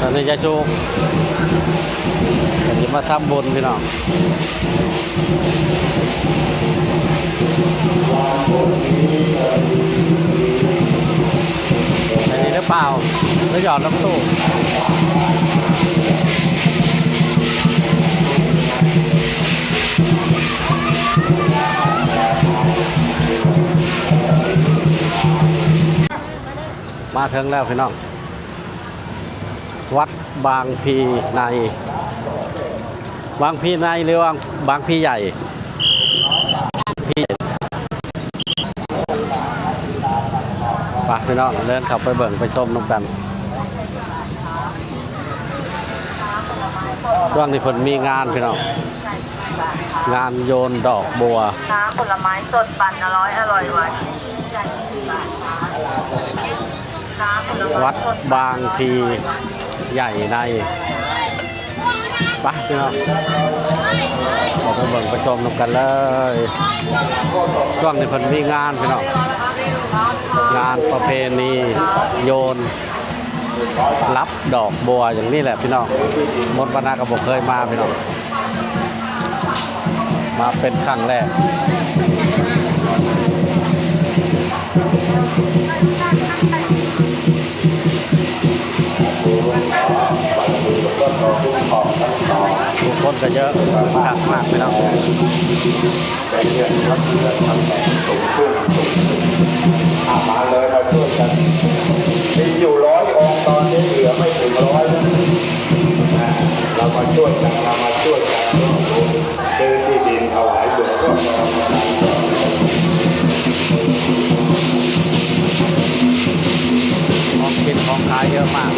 ตอนนี้ยายชูก็จะมาทำบุญพี่น้องอันนี้หรือเปล่าแล้วหยอดน้ำตู้ มาถึงแล้วพี่น้อง วัดบางพีใน บางพีในหรือว่าบางพีใหญ่พีไปพี่น้องเดินข้าไปเบิ่งไปชมน้ำกัน ช่วงนี้เพิ่นมีงานพี่น้องงานโยนดอกบัวน้ำผลไม้สดปั่นอร่อยอร่อยหวาน วัดบางพีใหญ่ในไปพี่น้องเราไปเบิ่งไปชมกันเลยช่วงนี้เพิ่นมีงานพี่น้องงานประเพณีโยนรับดอกบัวอย่างนี้แหละพี่น้องมดวนากับผมเคยมาพี่น้องมาเป็นครั้งแรก ทุกคนก็เยอะมากมากพี่น้องแต่เงินครับเงินทำแต่สูงขึ้นสูงขึ้นอามาเลยมาช่วยกันมีอยู่ร้อยองค์ตอนนี้เหลือไม่ถึงร้อยนะเรามาช่วยกันเรามาช่วยกันซื้อที่ดินถวายหลวงพ่อรอของกินของขายเยอะมาก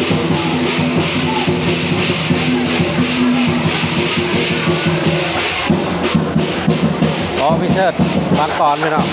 ขอพี่เชิดบางก่อนไปเนาะ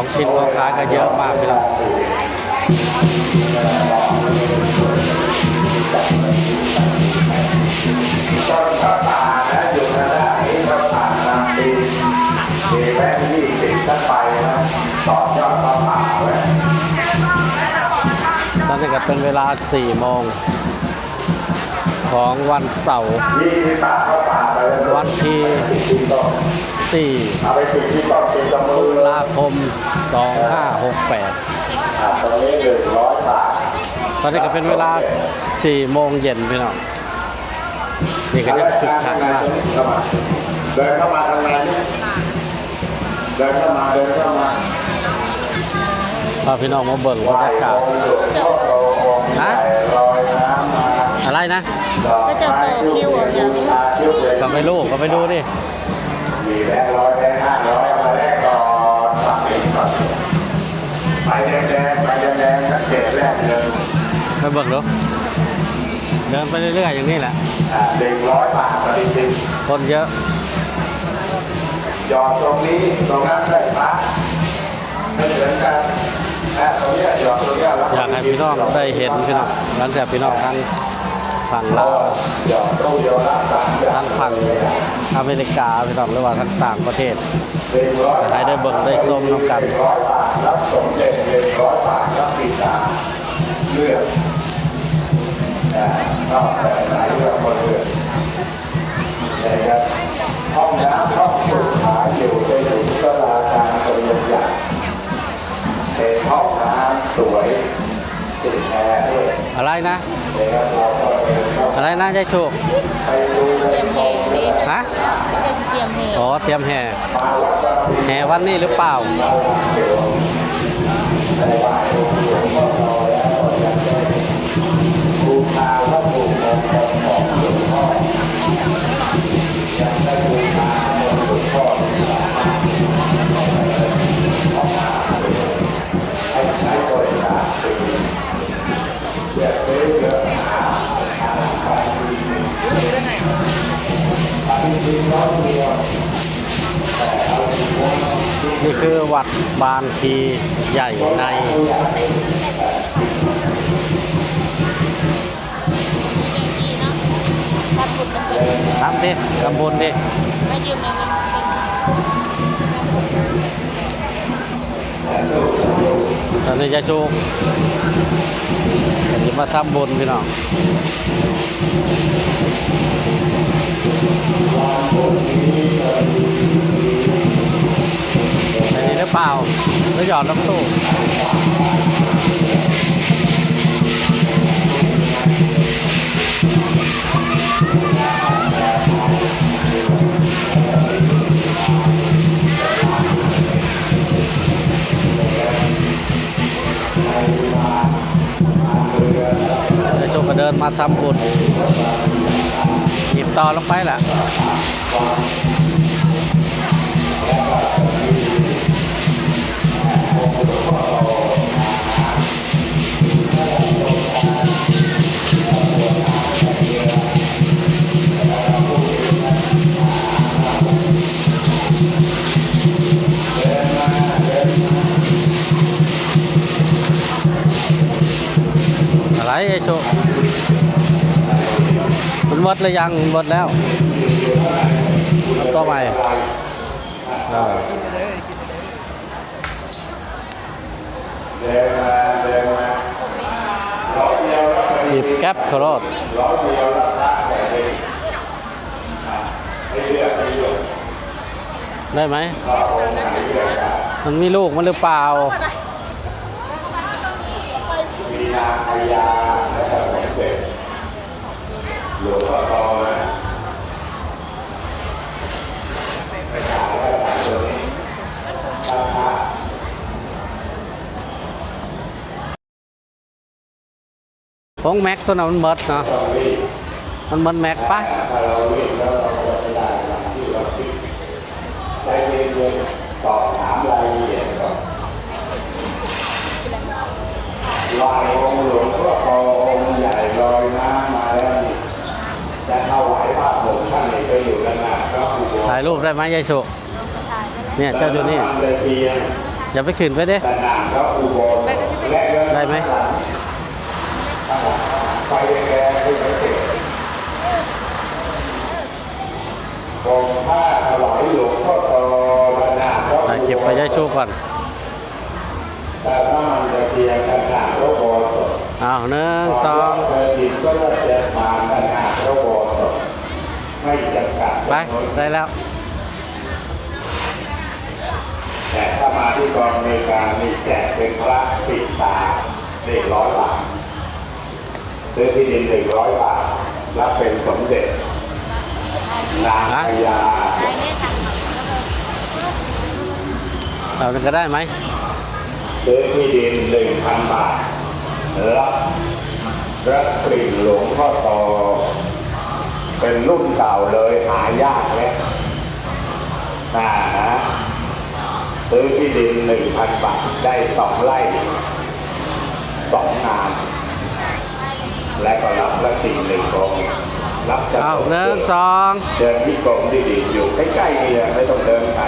ของกินของขายก็เยอะมากพี่น้องต้นข้าวตานะอยู่นะนะนี่ข้าวตานาปีปีแรกยี่สิบขึ้นไปนะต่อยอดข้าวตาไว้ตอนนี้ก็เป็นเวลา 4 โมงของวันเสาร์ยี่สิบบาทข้าวตาไปเลยวันที่ที่ต้น 4เอาไปติดที่ต้นเป็นจำมือตุเลยลาคม 2568อ่าตรงนี้หนึ่งร้อยบาทตอนนี้ก็เป็นเวลา 4 โมงเย็นพี่น้องนี่ก็จะคึกคักมากเข้ามาเดินเข้ามาทางในนี่เดินเข้ามาเดินเข้ามาพาพี่น้องมาเบิ่งบรรยากาศฮะลอยน้ำมาอะไรนะก็จะต่อคิวอะอย่างก็ไม่รู้ก็ไปดูดิ มีแบงค์ร้อยแบงค์ห้าร้อยมาแรกก่อนสั่งเองก่อนไปแดงๆไปแดงๆนักเตะแรกเลยไปเบิ่งดูเดินไปเรื่อยๆอย่างนี้แหละอ่าหนึ่งร้อยบาทปฏิทินคนเยอะหยอดตรงนี้ตรงนั้นได้ปะไม่เหมือนกันอ่าตรงเนี้ยหยอดตรงเนี้ยแล้วอยากให้พี่น้องได้เห็นพี่น้องหลังจากพี่น้องทั้งฝั่งลาวหยอดตู้เดียวละสามอย่างทั้งฝั่ง อเมริกาพี่น้องรือว่าทั้งต่างประเทศให้ได้เบิ่งได้ส้มน้ำกันร้อยบาทรับสมเด็จหนึ่งร้อยบาทรับปีศาจเลือกอ่าชอบแบบไหนก็คนเลือกนะครับห้องน้ำห้องสุขาอยู่ในหลุมก็ลาการเรียนใหญ่เป็นห้องน้ำสวยติดแอร์ด้วย อะไรนะนะครับเราก็เดินเข้าอะไรนะยายโชคไปดูในเตรียมเฮดิฮะไม่ได้เตรียมเฮอ๋อเตรียมแห่มาวัดพระศรีแห่วันนี้หรือเปล่า นี่คือวัดบางพีใหญ่ในมีกี่เนาะทำบุญมันเป็นทำดิทำบุญดิไม่ยืมในมันเป็นตอนนี้ยายชคจะมาทำบุญพี่น้อง ในนี้หรือเปล่าหรือหยอดน้ำตู้ มาทำบุญหยิบต่อลงไปแหละอะไดหรือยังหมดแล้วก็ใหม่ออเดินมาเดินมาร้อยเดียวแล้วไปหยิบแก๊ปโครดร้อยเดียวแล้วพระแต่เองอะให้เลือกให้เลือกได้ไหม มันมีลูกมันหรือเปล่า มีนางพญาและสมเด็จหลวงพ่อโตนะไปขายแล้วขายตัวนี้ราคา ของแม็กตัวนั้นมันเบิดเนาะต้องรีบมันเบิดแม็กปะถ้าเรารีบแล้วเราจะไม่ได้ตามที่เราคิดใจเย็นๆตอบถามรายละเอียดก่อนลายองค์หลวงพ่อโตองค์ใหญ่ลอยน้ำมาแล้วนี่จะถวายภาพผมท่านนี่ไปอยู่ด้านหน้าพระอุโบสถถ่ายรูปได้ไหมยายโชคเนี่ยเจ้าอยู่นี่เลยเพียงอย่าไปขึ้นไปเด้ด้านหน้าพระอุโบสถและเรื่องได้ไหม ไฟแดงๆขึ้นเสร็จองผ้าถวายหลวงพ่อโตบรรดาพระเก็บไปยายโชคก่อนแต่ถ้ามันจะเพียงขนาดพระโบสถอ้าวหนึ่งสองเคยผิดก็จะมาขนาดพระโบสถไม่จำกัดไปได้แล้ว แต่ถ้ามาที่กองเมริกามีแจกเป็นพระปิดตาหนึ่งร้อยบาท ซื้อที่ดินหนึ่งร้อยบาท รับเป็นสมเด็จ นางพญาเอาหนึ่งก็ได้ไหมซื้อที่ดินหนึ่งพันบาท รับรับกลิ่นหลวงพ่อโตเป็นรุ่นเก่าเลยหายากแล้วน่านะซื้อที่ดินหนึ่งพันบาท ได้สองไร่สองงาน และก็รับละติหนึ่งองค์รับจะเอาหนึ่งสองเดินที่กรมที่ดินอยู่ใกล้ๆนี่แหละไม่ต้องเดินไกล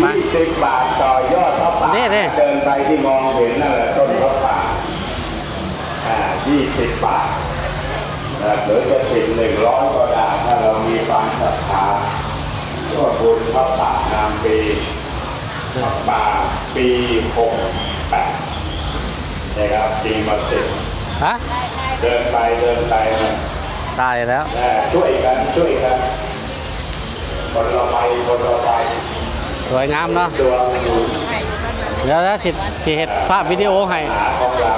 ไปยี่สิบบาทต่อยอดพระป่านี่นี่เดินไปที่มองเห็นนั่นแหละต้นพระป่าอ่ายี่สิบบาทอ่าหรือจะติดหนึ่งร้อยก็ได้ถ้าเรามีความศรัทธาก็บุญพระป่านามปีพระป่าปีหกแปดนะครับดีมาสิบ ฮะเดินไปเดินไปนะตายแล้วเออช่วยกันช่วยกันคนละไปคนละไปสวยงามเนาะตัวอยู่เดี๋ยวนะสิสิเห็ดภาพวิดีโอให้หาของเรา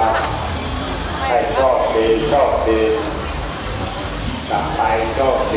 ให้ชอบดีชอบดีกลับไปชอบดี